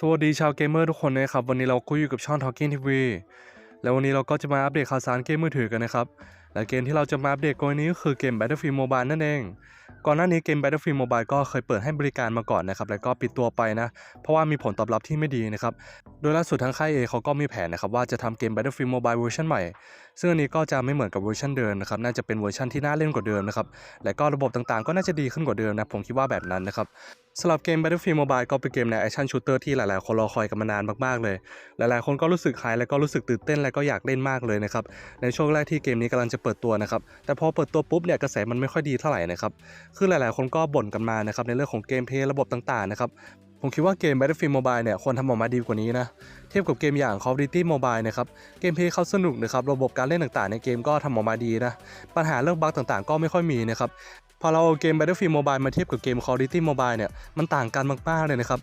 สวัสดีชาวเกมเมอร์ทุกคนนะครับ วันนี้เราก็อยู่กับช่อง Talking TV แล้ววันนี้เราก็จะมาอัปเดตข่าวสารเกมมือถือกันนะครับและเกมที่เราจะมาอัปเดตกันวันนี้ก็คือเกม Battlefield Mobile นั่นเอง ก่อนหน้านี้เกม Battlefield Mobile ก็เคยเปิดให้บริการมาก่อนนะครับ แล้วก็ปิดตัวไปนะ เพราะว่ามีผลตอบรับที่ไม่ดีนะครับ โดยล่าสุดทางค่ายเอเขาก็มีแผนนะครับว่าจะทำเกม Battlefield Mobile เวอร์ชันใหม่ ซึ่งอันนี้ก็จะไม่เหมือนกับเวอร์ชันเดิมนะครับ น่าจะเป็นเวอร์ชันที่น่าเล่นกว่าเดิมนะครับ และก็ระบบต่างๆ ก็น่าจะดีขึ้นกว่าเดิมนะ ผมคิดว่าแบบนั้นนะครับสำหรับเกม Battlefield Mobile ก็เป็นเกมในแอคชั่นชูเตอร์ที่หลาย ๆ คนรอคอยกันมานานมาก ๆ เลย หลาย ๆ คนก็รู้สึกหายและก็รู้สึกตื่นเต้นและก็อยากเล่นมากเลยนะครับ ในช่วงแรกที่เกมนี้กำลังจะเปิดตัวนะครับ แต่พอเปิดตัวปุ๊บเนี่ยกระแสมันไม่ค่อยดีเท่าไหร่นะครับ คือหลายๆ คนก็บ่นกันมานะครับในเรื่องของเกมเพลย์ระบบต่างๆนะครับ ผมคิดว่าเกม Battlefield Mobile เนี่ยควรทำออกมาดีกว่านี้นะ เทียบกับเกมอย่าง Call of Duty Mobile นะครับ เกมเพลย์เขาสนุกนะครับ ระบบการเล่นต่างๆ ในเกมก็ทำออกมาดีนะ ปัญหาเรื่องบั๊กต่างๆ ก็ไม่ค่อยมีนะครับ พอเราเอาเกม Battlefield Mobile มาเทียบกับเกม Call of Duty Mobile เนี่ยมันต่างกันมากๆเลยนะครับ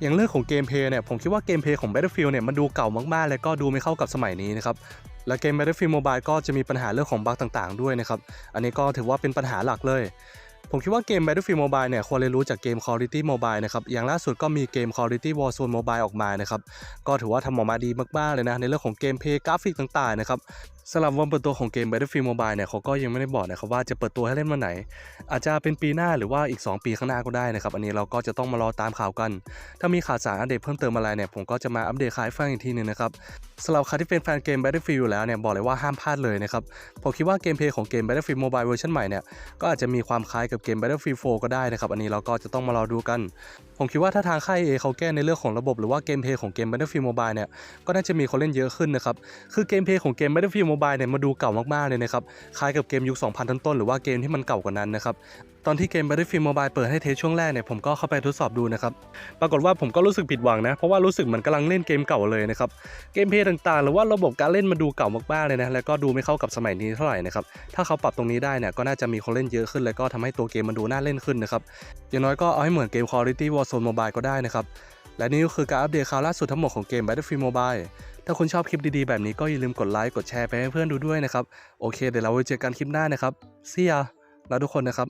อย่างเรื่องของเกมเพย์เนี่ยผมคิดว่าเกมเพย์ของ Battlefield เนี่ยมันดูเก่ามากๆ และก็ดูไม่เข้ากับสมัยนี้นะครับและเกม Battlefield Mobile ก็จะมีปัญหาเรื่องของบั๊กต่างๆ ด้วยนะครับอันนี้ก็ถือว่าเป็นปัญหาหลักเลยผมคิดว่าเกม Battlefield Mobile เนี่ยควรเรียนรู้จากเกม Call of Duty Mobile นะครับ อย่างล่าสุดก็มีเกม Call of Duty Warzone Mobile ออกมานะครับ ก็ถือว่าทำออกมาดีมากๆเลยนะ ในเรื่องของเกมเพย์กราฟิกต่างๆนะครับ สำหรับวันเปิดตัวของเกม Battlefield Mobile เนี่ยเขาก็ยังไม่ได้บอกนะครับว่าจะเปิดตัวให้เล่นวันไหน อาจจะเป็นปีหน้าหรือว่าอีก 2 ปีข้างหน้าก็ได้นะครับ อันนี้เราก็จะต้องมารอตามข่าวกัน ถ้ามีข่าวสารอัปเดตเพิ่มเติมอะไรเนี่ยผมก็จะมาอัปเดตขาวให้ฟังอีกทีหนึงนะครับสำหรับใครที่เป็นแฟนเกม Battlefield อยู่แล้วเนี่ยบอกเลยว่าห้ามพลาดเลยนะครับผมคิดว่าเกมเพลย์ของเกม Battlefield Mobile เวอร์ชันใหม่เนี่ยก็อาจจะมีความคล้ายกับเกม Battlefield 4 ก็ได้นะครับอันนี้เราก็จะต้องมารอดูกัน ผมคิดว่าถ้าทางค่าย A เขาแก้ในเรื่องของระบบหรือว่าเกมเพลย์ของเกม Battlefield Mobile เนี่ยก็น่าจะมีคนเล่นเยอะขึ้นนะครับคือเกมเพลย์ของเกม Battlefield Mobile เนี่ยมาดูเก่ามากๆเลยนะครับ คล้ายกับเกมยุค 2000 ต้นๆหรือว่าเกมที่มันเก่ากว่านั้นนะครับ ตอนที่เกม Battlefield Mobile เปิดให้เทสช่วงแรกเนี่ยผมก็เข้าไปทดสอบดูนะครับ ปรากฏว่าผมก็รู้สึกผิดหวังนะ เพราะว่ารู้สึกเหมือนกำลังเล่นเกมเก่าเลยนะครับ เกมเพย์ต่างๆ หรือว่าระบบการเล่นมันดูเก่ามากๆเลยนะ แล้วก็ดูไม่เข้ากับสมัยนี้เท่าไหร่นะครับ ถ้าเขาปรับตรงนี้ได้เนี่ยก็น่าจะมีคนเล่นเยอะขึ้น แล้วก็ทำให้ตัวเกมมันดูน่าเล่นขึ้นนะครับ อย่างน้อยก็เอาให้เหมือนเกม Call of Duty Warzone Mobile ก็ได้นะครับ และนี่ก็คือการอัปเดตข่าวล่าสุดทั้งหมดของเกม Battlefield Mobile ถ้าคุณชอบคลิปดีๆ แบบนี้ก็อย่าลืมกดไลค์กดแชร์ไปให้เพื่อนดูด้วยนะครับ โอเค เดี๋ยวเราไว้เจอกันคลิปหน้านะครับเสียแล้วทุกคนนะครับ